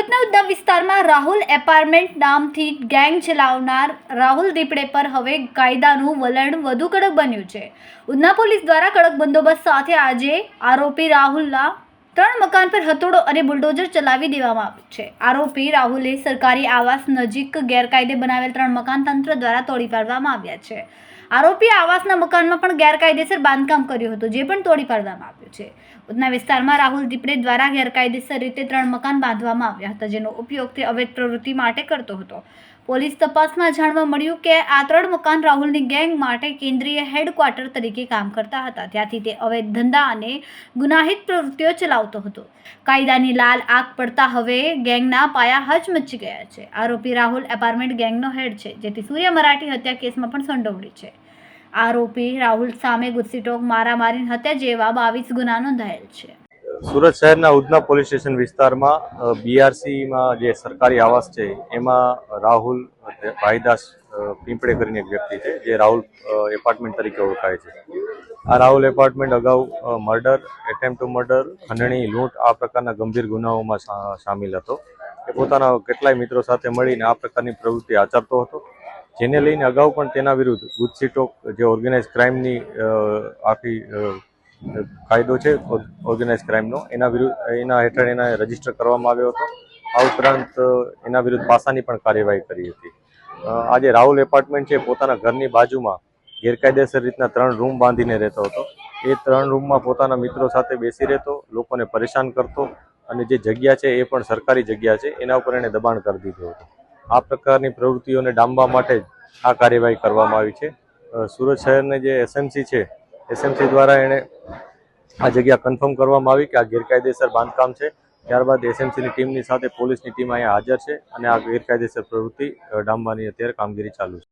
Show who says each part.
Speaker 1: સુરતના ઉદ્ધવ વિસ્તારમાં રાહુલ એપાર્ટમેન્ટ નામથી ગેંગ ચલાવનાર રાહુલ દીપડે પર હવે કાયદાનું વલણ વધુ કડક બન્યું છે. ઉધના પોલીસ દ્વારા કડક બંદોબસ્ત સાથે આજે આરોપી રાહુલના ત્રણ મકાન પર હથોડો અને બુલડોઝર ચલાવી દેવામાં આવ્યું છે. આરોપી રાહુલે સરકારી આવાસ નજીક ગેરકાયદે બનાવેલ ત્રણ મકાન તંત્ર દ્વારા તોડી પાડવામાં આવ્યા છે. આરોપીએ આવાસના મકાનમાં પણ ગેરકાયદેસર બાંધકામ કર્યું હતું, જે પણ તોડી પાડવામાં આવ્યું છે. ઉધના વિસ્તારમાં રાહુલ દીપડે દ્વારા ગેરકાયદેસર રીતે ત્રણ મકાન બાંધવામાં આવ્યા હતા, જેનો ઉપયોગ તે અવૈધ પ્રવૃત્તિ માટે કરતો હતો. પોલીસ તપાસમાં જાણવા મળ્યું કે આ ત્રણ મકાન રાહુલની ગેંગ માટે કેન્દ્રીય હેડક્વાર્ટર તરીકે કામ કરતા હતા. ત્યાંથી તે અવૈધ ધંધા અને ગુનાહિત પ્રવૃત્તિઓ ચલાવતો હતો. કાયદાની લાલ આગ પડતા હવે ગેંગના પાયા હચમચી ગયા છે. આરોપી રાહુલ એપાર્ટમેન્ટ ગેંગનો હેડ છે, જેથી સૂર્ય મરાઠી હત્યા કેસમાં પણ સંડોવણી છે. આરોપી રાહુલ સામે ગુસ્સીટોક મારામારી હત્યા જેવા બાવીસ ગુના નોંધાયેલ છે.
Speaker 2: સુરત શહેરના ઉધના પોલીસ સ્ટેશન વિસ્તારમાં બીઆરસીમાં જે સરકારી આવાસ છે, એમાં રાહુલ ભાઈદાસ પીંપળે કરીને એક વ્યક્તિ છે, જે રાહુલ એપાર્ટમેન્ટ તરીકે ઓળખાય છે. આ રાહુલ એપાર્ટમેન્ટ અગાઉ મર્ડર, એટેમ્પ ટુ મર્ડર, ખંડણી, લૂંટ, આ પ્રકારના ગંભીર ગુનાઓમાં સામેલ હતો. એ પોતાના કેટલાય મિત્રો સાથે મળીને આ પ્રકારની પ્રવૃત્તિ આચરતો હતો. જેને લઈને અગાઉ પણ તેના વિરુદ્ધ ગુજસીટોક જે ઓર્ગેનાઇઝ ક્રાઇમની આખી કાયદો છે ઓર્ગેનાઇઝ ક્રાઇમનો. એના વિરુદ્ધ, એના હેઠળ એને રજિસ્ટર કરવામાં આવ્યો હતો. આ ઉપરાંત એના વિરુદ્ધ પાસાની પણ કાર્યવાહી કરી હતી. આજે રાહુલ એપાર્ટમેન્ટ છે પોતાના ઘરની બાજુમાં ગેરકાયદેસર રીતના ત્રણ રૂમ બાંધીને રહેતો હતો. એ ત્રણ રૂમમાં પોતાના મિત્રો સાથે બેસી રહેતો, લોકોને પરેશાન કરતો અને જે જગ્યા છે, એ પણ સરકારી જગ્યા છે, એના ઉપર એણે દબાણ કરી દીધું હતું. આ પ્રકારની પ્રવૃત્તિઓને ડામવા માટે જ આ કાર્યવાહી કરવામાં આવી છે. સુરત શહેરને જે એસએમસી છે એસએમસી દ્વારા એણે આ જગ્યા કન્ફર્મ કરવામાં આવી કે આ ગેરકાયદેસર બાંધકામ છે. ત્યારબાદ એસએમસીની ટીમની સાથે પોલીસની ટીમ અહીંયા હાજર છે અને આ ગેરકાયદેસર પ્રવૃત્તિ ડામવાની અત્યારે કામગીરી ચાલુ છે.